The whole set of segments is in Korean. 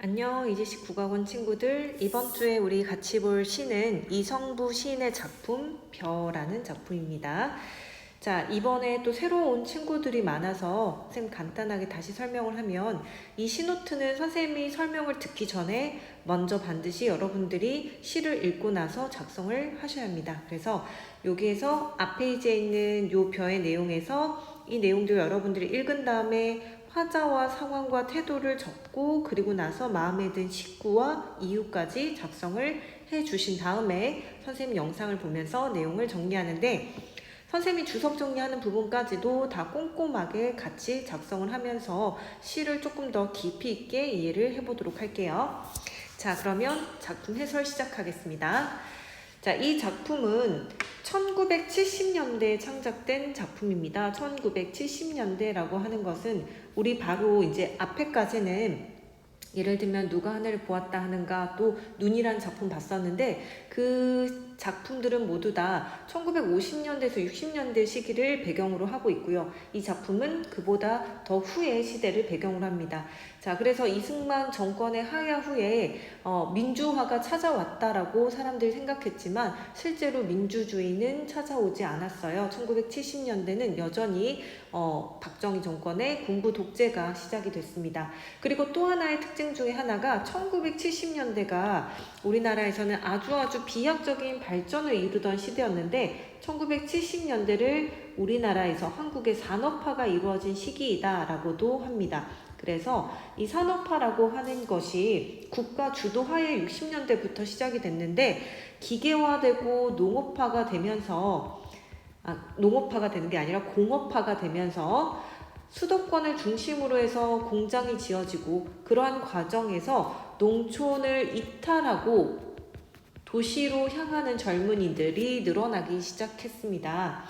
안녕 이지식 국악원 친구들 이번 주에 우리 같이 볼 시는 이성부 시인의 작품 벼라는 작품입니다. 자 이번에 또 새로 운 친구들이 많아서 선생님 간단하게 다시 설명을 하면 이 시노트는 선생님이 설명을 듣기 전에 먼저 반드시 여러분들이 시를 읽고 나서 작성을 하셔야 합니다. 그래서 여기에서 앞 페이지에 있는 요 벼의 내용에서 이 내용들 여러분들이 읽은 다음에 화자와 상황과 태도를 적고 그리고 나서 마음에 든 식구와 이유까지 작성을 해 주신 다음에 선생님 영상을 보면서 내용을 정리하는데 선생님이 주석 정리하는 부분까지도 다 꼼꼼하게 같이 작성을 하면서 시를 조금 더 깊이 있게 이해를 해보도록 할게요. 자, 그러면 작품 해설 시작하겠습니다. 자, 이 작품은 1970년대에 창작된 작품입니다. 1970년대라고 하는 것은 우리 바로 이제 앞에까지는 예를 들면 누가 하늘을 보았다 하는가 또 눈이란 작품 봤었는데 그 작품들은 모두 다 1950년대에서 60년대 시기를 배경으로 하고 있고요. 이 작품은 그보다 더 후의 시대를 배경으로 합니다. 자, 그래서 이승만 정권의 하야 후에 어, 민주화가 찾아왔다라고 사람들이 생각했지만 실제로 민주주의는 찾아오지 않았어요. 1970년대는 여전히 어, 박정희 정권의 군부 독재가 시작이 됐습니다. 그리고 또 하나의 특징 중에 하나가 1970년대가 우리나라에서는 아주 아주 비약적인 발전을 이루던 시대였는데 1970년대를 우리나라에서 한국의 산업화가 이루어진 시기이다라고도 합니다. 그래서 이 산업화라고 하는 것이 국가 주도하에 60년대부터 시작이 됐는데 기계화되고 농업화가 되면서 아, 농업화가 되는 게 아니라 공업화가 되면서 수도권을 중심으로 해서 공장이 지어지고 그러한 과정에서 농촌을 이탈하고 도시로 향하는 젊은이들이 늘어나기 시작했습니다.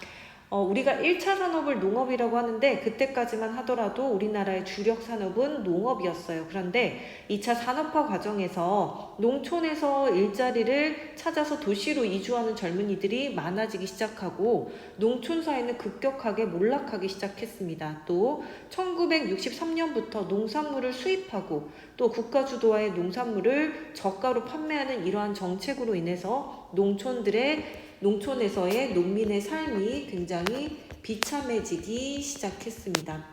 어, 우리가 1차 산업을 농업이라고 하는데 그때까지만 하더라도 우리나라의 주력 산업은 농업이었어요. 그런데 2차 산업화 과정에서 농촌에서 일자리를 찾아서 도시로 이주하는 젊은이들이 많아지기 시작하고 농촌 사회는 급격하게 몰락하기 시작했습니다. 또 1963년부터 농산물을 수입하고 또 국가 주도와의 농산물을 저가로 판매하는 이러한 정책으로 인해서 농촌들의 농촌에서의 농민의 삶이 굉장히 비참해지기 시작했습니다.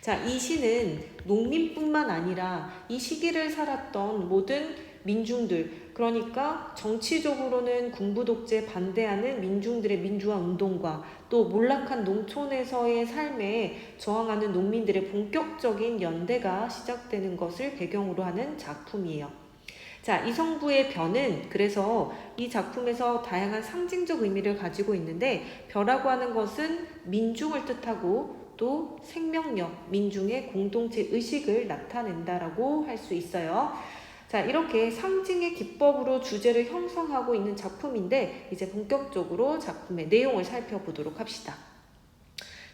자, 이 시는 농민뿐만 아니라 이 시기를 살았던 모든 민중들, 그러니까 정치적으로는 군부 독재 반대하는 민중들의 민주화 운동과 또 몰락한 농촌에서의 삶에 저항하는 농민들의 본격적인 연대가 시작되는 것을 배경으로 하는 작품이에요. 자, 이성부의 벼는 그래서 이 작품에서 다양한 상징적 의미를 가지고 있는데 벼라고 하는 것은 민중을 뜻하고 또 생명력, 민중의 공동체 의식을 나타낸다라고 할 수 있어요. 자, 이렇게 상징의 기법으로 주제를 형성하고 있는 작품인데 이제 본격적으로 작품의 내용을 살펴보도록 합시다.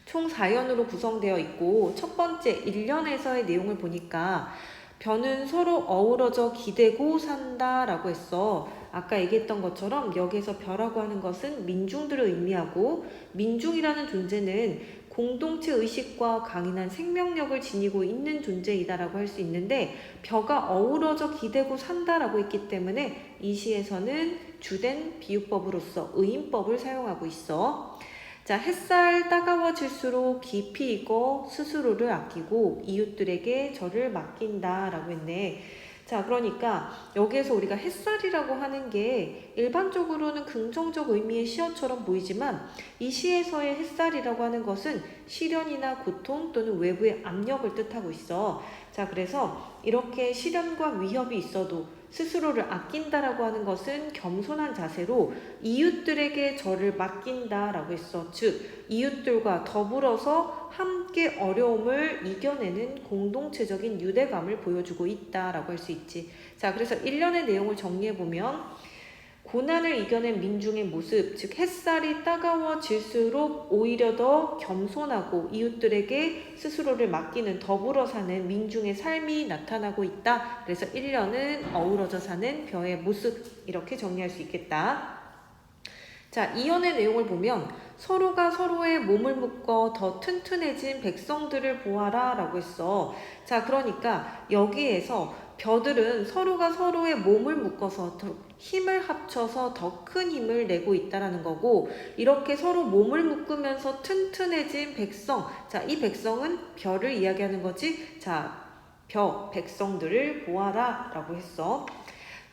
총 4연으로 구성되어 있고 첫 번째 1년에서의 내용을 보니까 변은 서로 어우러져 기대고 산다라고 했어. 아까 얘기했던 것처럼 여기에서 벼라고 하는 것은 민중들을 의미하고 민중이라는 존재는 공동체 의식과 강인한 생명력을 지니고 있는 존재이다라고 할 수 있는데 벼가 어우러져 기대고 산다라고 했기 때문에 이 시에서는 주된 비유법으로서 의인법을 사용하고 있어. 자, 햇살 따가워질수록 깊이 익어 스스로를 아끼고 이웃들에게 저를 맡긴다 라고 했네. 자, 그러니까 여기에서 우리가 햇살이라고 하는 게 일반적으로는 긍정적 의미의 시어처럼 보이지만 이 시에서의 햇살이라고 하는 것은 시련이나 고통 또는 외부의 압력을 뜻하고 있어. 자, 그래서 이렇게 시련과 위협이 있어도 스스로를 아낀다라고 하는 것은 겸손한 자세로 이웃들에게 저를 맡긴다라고 했어. 즉, 이웃들과 더불어서 함께 어려움을 이겨내는 공동체적인 유대감을 보여주고 있다라고 할 수 있지. 자, 그래서 일련의 내용을 정리해보면 고난을 이겨낸 민중의 모습, 즉 햇살이 따가워질수록 오히려 더 겸손하고 이웃들에게 스스로를 맡기는 더불어 사는 민중의 삶이 나타나고 있다. 그래서 1년은 어우러져 사는 벼의 모습 이렇게 정리할 수 있겠다. 자, 이연의 내용을 보면 서로가 서로의 몸을 묶어 더 튼튼해진 백성들을 보아라 라고 했어. 자, 그러니까 여기에서 벼들은 서로가 서로의 몸을 묶어서 더 힘을 합쳐서 더 큰 힘을 내고 있다라는 거고 이렇게 서로 몸을 묶으면서 튼튼해진 백성. 자, 이 백성은 벼를 이야기하는 거지. 자, 벼, 백성들을 보아라 라고 했어.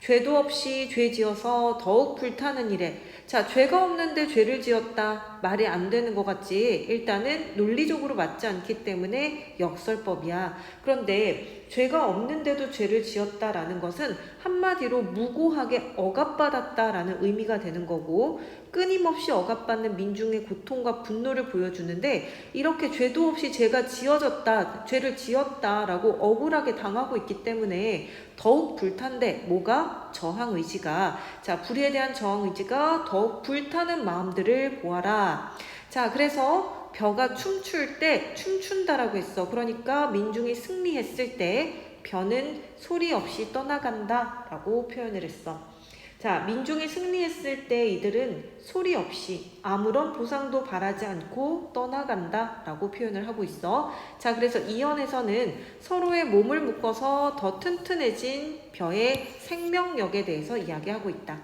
죄도 없이 죄 지어서 더욱 불타는 일에 자, 죄가 없는데 죄를 지었다. 말이 안 되는 것 같지? 일단은 논리적으로 맞지 않기 때문에 역설법이야. 그런데 죄가 없는데도 죄를 지었다라는 것은 한마디로 무고하게 억압받았다라는 의미가 되는 거고 끊임없이 억압받는 민중의 고통과 분노를 보여주는데 이렇게 죄도 없이 죄가 지어졌다, 죄를 지었다라고 억울하게 당하고 있기 때문에 더욱 불탄데 뭐가 저항 의지가 자 불의에 대한 저항 의지가 더욱 불타는 마음들을 보아라. 자 그래서 벼가 춤출 때 춤춘다라고 했어. 그러니까 민중이 승리했을 때 벼는 소리 없이 떠나간다라고 표현을 했어. 자, 민중이 승리했을 때 이들은 소리 없이 아무런 보상도 바라지 않고 떠나간다 라고 표현을 하고 있어. 자, 그래서 이연에서는 서로의 몸을 묶어서 더 튼튼해진 벼의 생명력에 대해서 이야기하고 있다.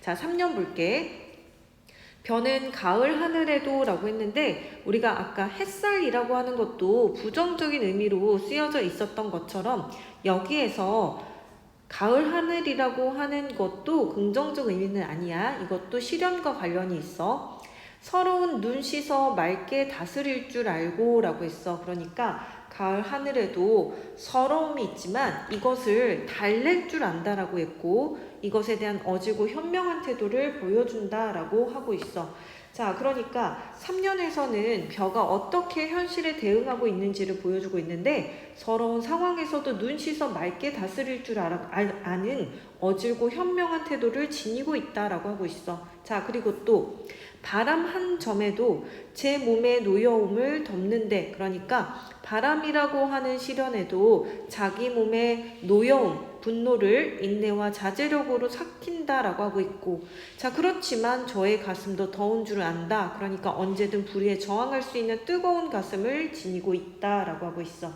자, 3년 볼게. 벼는 가을 하늘에도 라고 했는데 우리가 아까 햇살이라고 하는 것도 부정적인 의미로 쓰여져 있었던 것처럼 여기에서 가을 하늘이라고 하는 것도 긍정적 의미는 아니야. 이것도 실현과 관련이 있어. 서러운 눈 씻어 맑게 다스릴 줄 알고 라고 했어. 그러니까 가을 하늘에도 서러움이 있지만 이것을 달랠 줄 안다라고 했고 이것에 대한 어지고 현명한 태도를 보여준다라고 하고 있어. 자, 그러니까 3년에서는 벼가 어떻게 현실에 대응하고 있는지를 보여주고 있는데 서러운 상황에서도 눈 씻어 맑게 다스릴 줄 알아, 알, 아는 어질고 현명한 태도를 지니고 있다라고 하고 있어. 자, 그리고 또 바람 한 점에도 제 몸의 노여움을 덮는데 그러니까 바람이라고 하는 시련에도 자기 몸의 노여움, 분노를 인내와 자제력으로 삭힌다라고 하고 있고 자 그렇지만 저의 가슴도 더운 줄 안다. 그러니까 언제든 불의에 저항할 수 있는 뜨거운 가슴을 지니고 있다라고 하고 있어.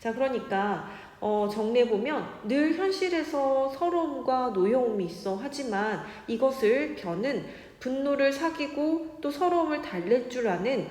자 그러니까 어, 정리해 보면 늘 현실에서 서러움과 노여움이 있어. 하지만 이것을 변은 분노를 사귀고 또 서러움을 달랠 줄 아는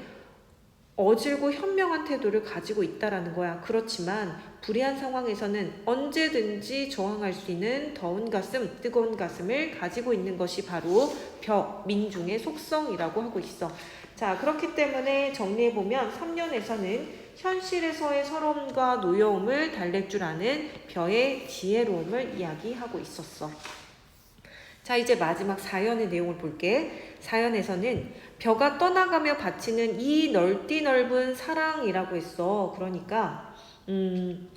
어질고 현명한 태도를 가지고 있다라는 거야. 그렇지만 불의한 상황에서는 언제든지 저항할 수 있는 더운 가슴, 뜨거운 가슴을 가지고 있는 것이 바로 벼, 민중의 속성이라고 하고 있어. 자, 그렇기 때문에 정리해보면 3년에서는 현실에서의 서러움과 노여움을 달랠 줄 아는 벼의 지혜로움을 이야기하고 있었어. 자, 이제 마지막 사연의 내용을 볼게. 사연에서는 벼가 떠나가며 바치는 이 넓디 넓은 사랑이라고 했어. 그러니까, 음,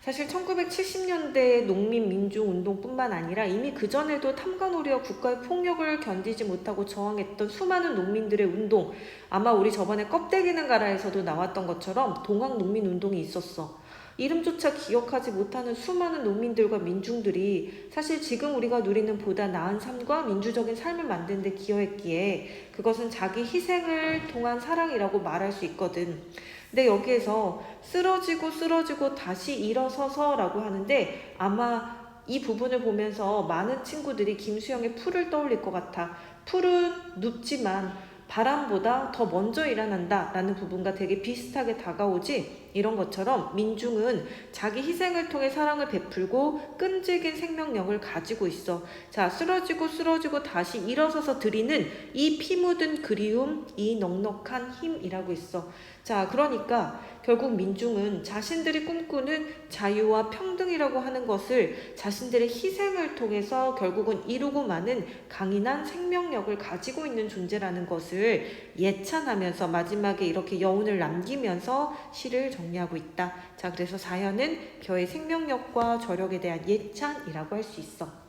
사실 1970년대 농민 민중 운동뿐만 아니라 이미 그전에도 탐관오리와 국가의 폭력을 견디지 못하고 저항했던 수많은 농민들의 운동, 아마 우리 저번에 껍데기는 가라에서도 나왔던 것처럼 동학 농민 운동이 있었어. 이름조차 기억하지 못하는 수많은 농민들과 민중들이 사실 지금 우리가 누리는 보다 나은 삶과 민주적인 삶을 만드는 데 기여했기에 그것은 자기 희생을 통한 사랑이라고 말할 수 있거든. 근데 여기에서 쓰러지고 쓰러지고 다시 일어서서라고 하는데 아마 이 부분을 보면서 많은 친구들이 김수영의 풀을 떠올릴 것 같아. 풀은 눕지만 바람보다 더 먼저 일어난다 라는 부분과 되게 비슷하게 다가오지 이런 것처럼 민중은 자기 희생을 통해 사랑을 베풀고 끈질긴 생명력을 가지고 있어. 자 쓰러지고 쓰러지고 다시 일어서서 드리는 이 피 묻은 그리움 이 넉넉한 힘이라고 있어. 자 그러니까 결국 민중은 자신들이 꿈꾸는 자유와 평등이라고 하는 것을 자신들의 희생을 통해서 결국은 이루고 마는 강인한 생명력을 가지고 있는 존재라는 것을 예찬하면서 마지막에 이렇게 여운을 남기면서 시를 정리 하고 있다. 자, 그래서 사연은 겨의 생명력과 저력에 대한 예찬이라고 할 수 있어.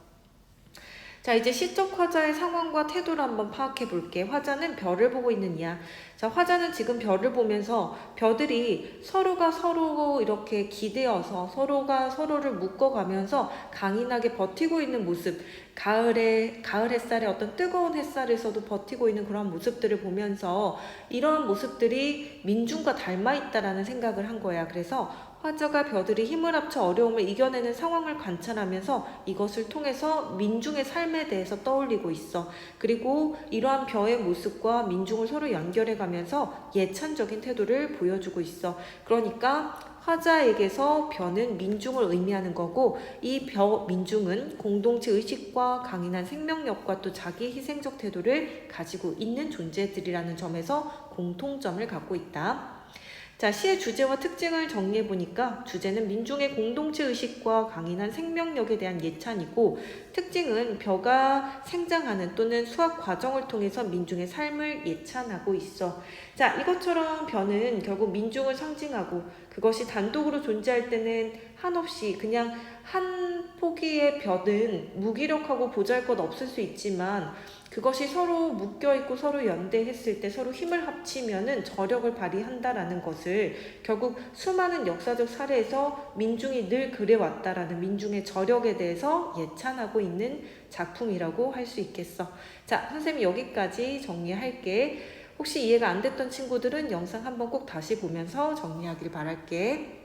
자, 자, 이제 시적 화자의 상황과 태도를 한번 파악해 볼게. 화자는 별을 보고 이야. 자, 화자는 지금 별을 보면서 별들이 서로가 서로 이렇게 기대어서 서로가 서로를 묶어가면서 강인하게 버티고 있는 모습. 가을에, 가을 햇살에 어떤 뜨거운 햇살에서도 버티고 있는 그런 모습들을 보면서 이러한 모습들이 민중과 닮아 있다라는 생각을 한 거야. 그래서 화자가 벼들이 힘을 합쳐 어려움을 이겨내는 상황을 관찰하면서 이것을 통해서 민중의 삶에 대해서 떠올리고 있어. 그리고 이러한 벼의 모습과 민중을 서로 연결해 가면서 예찬적인 태도를 보여주고 있어. 그러니까 화자에게서 벼는 민중을 의미하는 거고 이 벼 민중은 공동체 의식과 강인한 생명력과 또 자기 희생적 태도를 가지고 있는 존재들이라는 점에서 공통점을 갖고 있다. 자, 시의 주제와 특징을 정리해 보니까 주제는 민중의 공동체 의식과 강인한 생명력에 대한 예찬이고 특징은 벼가 생장하는 또는 수학 과정을 통해서 민중의 삶을 예찬하고 있어. 자, 이것처럼 벼는 결국 민중을 상징하고 그것이 단독으로 존재할 때는 한없이 그냥 한 포기의 벼는 무기력하고 보잘 것 없을 수 있지만 그것이 서로 묶여 있고 서로 연대했을 때 서로 힘을 합치면은 저력을 발휘한다라는 것을 결국 수많은 역사적 사례에서 민중이 늘 그래왔다라는 민중의 저력에 대해서 예찬하고 있는 작품이라고 할 수 있겠어. 자, 선생님 여기까지 정리할게. 혹시 이해가 안 됐던 친구들은 영상 한번 꼭 다시 보면서 정리하길 바랄게.